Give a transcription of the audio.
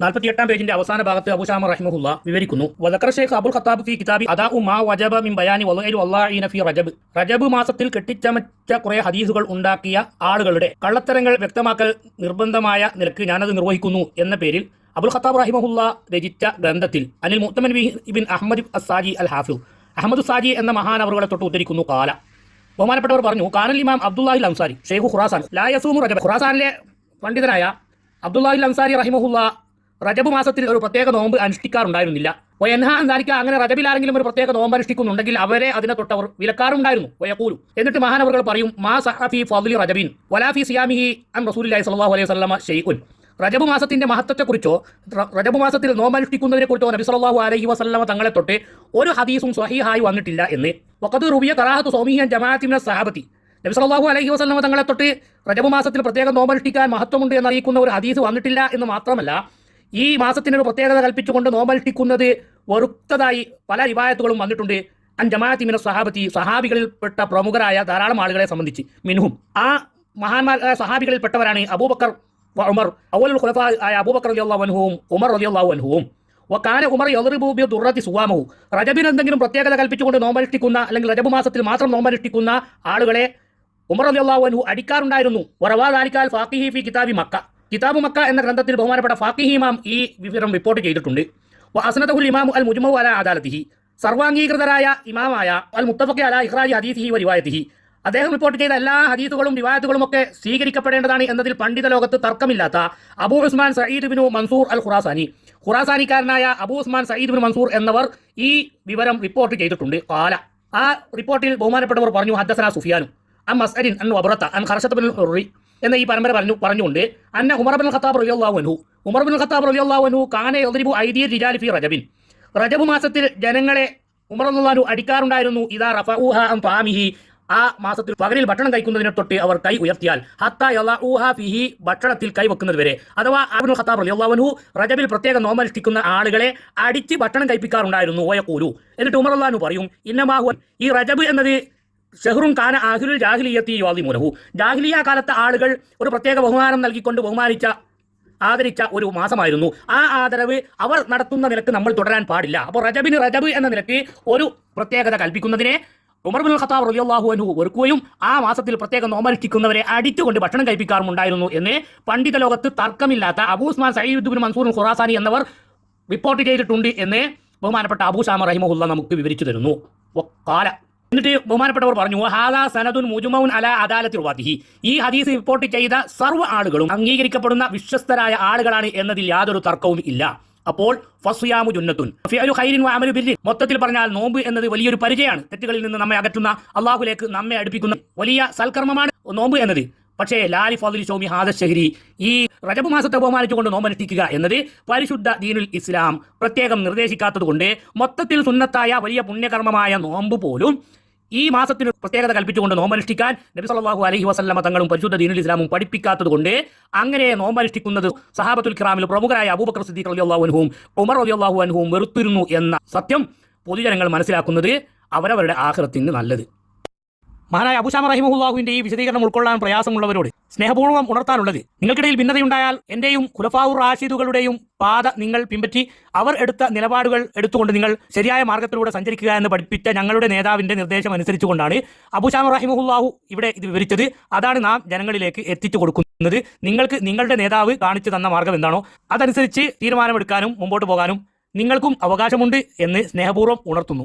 നാൽപ്പത്തി എട്ടാം പേജിന്റെ അവസാന ഭാഗത്ത് അബുഷാമ റഹ്മുല്ല വിവരിക്കുന്നു. വദക്കർ ഷേഖ് അബുൽ ഖത്താബ് ഫി കിതാബി അദാ മാ വജബ മിൻ ബയാനി വലൈലു അല്ലാഹീന ഫി റജബ്. റജബ് മാസത്തിൽ കെട്ടിച്ചമച്ച കുറെ ഹദീസുകൾ ഉണ്ടാക്കിയ ആളുകളുടെ കള്ളത്തരങ്ങൾ വ്യക്തമാക്കൽ നിർബന്ധമായ നിലയ്ക്ക് ഞാനത് നിർവഹിക്കുന്നു എന്ന പേരിൽ അബുൽ ഖത്താബ് റഹിമഹുല്ല രചിച്ച ഗ്രന്ഥത്തിൽ അനിൽ മുത്തമൻ ബിൻ അഹമ്മദ് അസാജി അൽ ഹാഫു അഹമ്മദ് സാജി എന്ന മഹാൻ അവരുടെ തൊട്ട് ഉദ്ധരിക്കുന്നു. കാല. ബഹുമാനപ്പെട്ടവർ പറഞ്ഞു കാനൽ ഇമാം അബ്ദുല്ലാഹിൽ അൻസാരി ഷെയ്ഖു ഖുറാസാൻ ലായസൂമു റജബ്. ഖുറാസാനിലെ പണ്ഡിതനായ അബ്ദുല്ലാഹിൽ അൻസാരി റഹിമഹുല്ല റജബ് മാസത്തിൽ ഒരു പ്രത്യേക നോമ്പ് അനുഷ്ഠിക്കാറുണ്ടായിരുന്നില്ല. വയൻഹ എന്തായിരിക്കും അങ്ങനെ റജബിൽ ആരെങ്കിലും ഒരു പ്രത്യേക നോമ്പ് അനുഷ്ഠിക്കുന്നുണ്ടെങ്കിൽ അവരെ അതിനെ തൊട്ടവർ വിലക്കാറുണ്ടായിരുന്നു. വയക്കൂലു എന്നിട്ട് മഹാനവറുകൾ പറയും മാ സഹഫി ഫദ്ലി റജബിൻ വലാഫി സിയാമിഹി അൻ റസൂലി സല്ലല്ലാഹു അലൈഹി വസല്ലമ ഷെയ്ഖുൻ റജബ് മാസത്തിന്റെ മഹത്വത്തെക്കുറിച്ചോ റജബ് മാസത്തിൽ നോമ്പനുഷ്ഠിക്കുന്നതിനെ കുറിച്ചോ നബി സല്ലല്ലാഹു അലൈഹി വസല്ലമ തങ്ങളെ തൊട്ട് ഒരു ഹദീസും സ്വഹീഹായി വന്നിട്ടില്ല എന്ന്. വഖദ് റുബിയ കറാഹത്ത് സോമിഹിയൻ ജമാഅത്തിന സഹാബത്തി. നബി സല്ലല്ലാഹു അലൈഹി വസല്ലമ തങ്ങളെ തൊട്ട് റജബ് മാസത്തിൽ പ്രത്യേകം നോമ്പനുഷ്ഠിക്കാൻ മഹത്വമുണ്ട് എന്നറിയിക്കുന്ന ഒരു ഹദീസ് വന്നിട്ടില്ല എന്ന് മാത്രമല്ല ഈ മാസത്തിനൊരു പ്രത്യേകത കൽപ്പിച്ചുകൊണ്ട് നോമ്പനുഷ്ഠിക്കുന്നത് വെറുത്തതായി പല റിവായത്തുകളും വന്നിട്ടുണ്ട്. അൻ ജമാഅത്തി മിന സഹാബത്തി സഹാബികളിൽപ്പെട്ട പ്രമുഖരായ ധാരാളം ആളുകളെ സംബന്ധിച്ച്. മിനുഹും ആ മഹാന്മാർ സഹാബികളിൽപ്പെട്ടവരാണ് അബൂബക്കർ ഉമർ അവലുൽ ഖുലഫ ആയ അബൂബക്കർ റളിയല്ലാഹു അൻഹുവും ഉമർ റളിയല്ലാഹു അൻഹുവും. വക്കാന ഉമർ യദ്റിബു ബി ദുർറത്തി സുവാമഹു. റജബിന് എന്തെങ്കിലും പ്രത്യേകത കൽപ്പിച്ചുകൊണ്ട് നോമ്പനുഷ്ഠിക്കുന്ന അല്ലെങ്കിൽ റജബ് മാസത്തിൽ മാത്രം നോമ്പനുഷ്ഠിക്കുന്ന ആളുകളെ ഉമർ റളിയല്ലാഹു അൻഹു അടിക്കാറുണ്ടായിരുന്നു. വറവാ ദാലിക്കാൽ ഫാഖിഹി ഫി കിതാബി മക്ക. കിതാബ് മക്ക എന്ന ഗ്രന്ഥത്തിൽ ബഹുമാനപ്പെട്ട ഫാക്കിഹി ഇമാം ഈ വിവരം റിപ്പോർട്ട് ചെയ്തിട്ടുണ്ട്. അസനതഹുൽ ഇമാമു അൽ മുജ്മു അല അദാലത്തിഹി. സർവാംഗീകൃതരായ ഇമാമായ അൽ മുത്തഫക്കെ അല ഇഹ്റാജി ഹദീസിഹി വ റിവായത്തിഹി. അദ്ദേഹം റിപ്പോർട്ട് ചെയ്ത എല്ലാ ഹദീസുകളും റിവായത്തുകളും ഒക്കെ സ്വീകരിക്കപ്പെടേണ്ടതാണ് എന്നതിൽ പണ്ഡിത ലോകത്ത് തർക്കമില്ലാത്ത Abu Usman Sayyid bin Mansur al Khurasani. ഖുറാസാനിക്കാരനായ Abu Usman Sayyid bin Mansur എന്നവർ ഈ വിവരം റിപ്പോർട്ട് ചെയ്തിട്ടുണ്ട്. കാല ആ റിപ്പോർട്ടിൽ ബഹുമാനപ്പെട്ടവർ പറഞ്ഞു ഹദ്ദസന സുഫിയാനു. അൻ മസ്അരിൻ അൻ വബ്രത്ത അൻ ഖർഷത്ത് ബിൻ എന്ന ഈ പരമ്പര പറഞ്ഞു പറഞ്ഞുകൊണ്ട് അന്ന ഉമർ ബിൻ ഖത്താബ് റളിയല്ലാഹു അൻഹു ഉമർ ബിൻ ഖത്താബ് റളിയല്ലാഹു അൻഹു കാന യദ്രിബു ഐദിയ റിജാലി ഫി റജബിൻ. റജബ് മാസത്തിൽ ജനങ്ങളെ ഉമർ റളിയല്ലാഹു അടിക്കാറുണ്ടായിരുന്നു ഇദാ റഫഊഹ ഫാമിഹി ആ മാസത്തിൽ പകലിൽ ഭക്ഷണം കഴിക്കുന്നതിനെ തൊട്ട് അവർ കൈ ഉയർത്തിയാൽ ഹത്ത യളഊഹ ഫിഹി ഭക്ഷണത്തിൽ കൈ വെക്കുന്നത് വരെ. അഥവാ അബ്ദുൽ ഖത്താബ് അൻഹു റജബിൽ പ്രത്യേക നോമനുഷ്ഠിക്കുന്ന ആളുകളെ അടിച്ച് ഭക്ഷണം കഴിപ്പിക്കാറുണ്ടായിരുന്നു ഓയക്കൂലു എന്നിട്ട് ഉമർ അള്ളഹാനു പറയും ഇന്നമാഹു ഈ റജബ് എന്നത് ഷെഹ്റും കാന ജാഹ്ലിയത്തി ജാഹിലിയത്തി യുവാദിമുലഹു. ജാഹിലിയ കാലത്തെ ആളുകൾ ഒരു പ്രത്യേക ബഹുമാനം നൽകിക്കൊണ്ട് ബഹുമാനിച്ച ആദരിച്ച ഒരു മാസമായിരുന്നു. ആ ആദരവ് അവർ നടത്തുന്ന നിലയ്ക്ക് നമ്മൾ തുടരാൻ പാടില്ല. അപ്പോൾ റജബിന് റജബ് എന്ന നിലയ്ക്ക് ഒരു പ്രത്യേകത കൽപ്പിക്കുന്നതിനെ ഉമർ ബിൻ ഖത്താബ് റളിയല്ലാഹു അൻഹു ഒരുക്കുകയും ആ മാസത്തിൽ പ്രത്യേക നോമനുഷ്ഠിക്കുന്നവരെ അടിച്ചുകൊണ്ട് ഭക്ഷണം കഴിപ്പിക്കാറുമുണ്ടായിരുന്നു എന്ന് പണ്ഡിത ലോകത്ത് തർക്കമില്ലാത്ത Abu Usman Sayyid bin Mansur Khurasani എന്നവർ റിപ്പോർട്ട് ചെയ്തിട്ടുണ്ട് എന്ന് ബഹുമാനപ്പെട്ട അബൂ ഷാമ റഹിമഹുല്ല നമുക്ക് വിവരിച്ചു തരുന്നു. കാല. എന്നിട്ട് ബഹുമാനപ്പെട്ടവർ പറഞ്ഞു ഹാദാ സനദുൻ മുജുമൗൻ അല അദാലത്തിൽ റുവാത്തിഹി ഈ ഹദീസ് റിപ്പോർട്ട് ചെയ്ത സർവ ആളുകളും അംഗീകരിക്കപ്പെടുന്ന വിശ്വസ്തരായ ആളുകളാണ് എന്നതിൽ യാതൊരു തർക്കവും ഇല്ല. അപ്പോൾ ഫസ്യാമു ജുന്നത്തുൻ. ഖൈരിൻ വഅമലു ബിർരി. മൊത്തത്തിൽ പറഞ്ഞാൽ നോമ്പ് എന്നത് വലിയൊരു പരിചയമാണ്. തെറ്റുകളിൽ നിന്ന് നമ്മെ അകറ്റുന്ന അള്ളാഹുലേക്ക് നമ്മെ അടുപ്പിക്കുന്ന വലിയ സൽക്കർമ്മമാണ് നോമ്പ് എന്നത്. പക്ഷേ ലാലി ഫാദുലി ഷോമി ഹാദ ഷഹരി ഈ റജബ് മാസത്തെ ബഹുമാനിച്ചുകൊണ്ട് നോമ്പനുഷ്ഠിക്കുക എന്നത് പരിശുദ്ധ ദീനുൽ ഇസ്ലാം പ്രത്യേകം നിർദ്ദേശിക്കാത്തതുകൊണ്ട് മൊത്തത്തിൽ സുന്നത്തായ വലിയ പുണ്യകർമ്മമായ നോമ്പ് പോലും ഈ മാസത്തിന് പ്രത്യേകത കൽപ്പിച്ചുകൊണ്ട് നോമ്പനുഷ്ഠിക്കാൻ നബി സല്ലാഹു അലഹി വസ്ലമ തങ്ങളും പരിശുദ്ധ ദീനുൽ ഇസ്ലാമും പഠിപ്പിക്കാത്തത് കൊണ്ട് അങ്ങനെ നോമ്പനുഷ്ഠിക്കുന്നത് സഹാബത്തുൽ ഖിറാമിൽ പ്രമുഖരായ അബൂബക്കർ സിദ്ദീഖ് റളിയല്ലാഹു അൻഹുവും ഉമർ റളിയല്ലാഹു അൻഹുവും വെറുത്തിരുന്നു എന്ന സത്യം പൊതുജനങ്ങൾ മനസ്സിലാക്കുന്നത് അവരവരുടെ ആഹ്ലത്തിന് നല്ലത്. മഹാനായ അബുഷാമ റഹിമുല്ലാഹുവിന്റെ ഈ വിശദീകരണം ഉൾക്കൊള്ളാൻ പ്രയാസമുള്ളവരോട് സ്നേഹപൂർവം ഉണർത്താനുള്ളത്. നിങ്ങൾക്കിടയിൽ ഭിന്നതയുണ്ടായാൽ എന്റെയും ഖുലഫാവു റാഷിദുകളുടെയും പാത നിങ്ങൾ പിൻപറ്റി അവർ എടുത്ത നിലപാടുകൾ എടുത്തുകൊണ്ട് നിങ്ങൾ ശരിയായ മാർഗത്തിലൂടെ സഞ്ചരിക്കുക എന്ന് പഠിപ്പിച്ച ഞങ്ങളുടെ നേതാവിന്റെ നിർദ്ദേശം അനുസരിച്ചുകൊണ്ടാണ് അബുഷാമ റഹിമുല്ലാഹു ഇവിടെ ഇത് വിവരിച്ചത്. അതാണ് നാം ജനങ്ങളിലേക്ക് എത്തിച്ചു കൊടുക്കുന്നത്. നിങ്ങൾക്ക് നിങ്ങളുടെ നേതാവ് കാണിച്ചു തന്ന മാർഗം എന്താണോ അതനുസരിച്ച് തീരുമാനമെടുക്കാനും മുമ്പോട്ട് പോകാനും നിങ്ങൾക്കും അവകാശമുണ്ട് എന്ന് സ്നേഹപൂർവം ഉണർത്തുന്നു.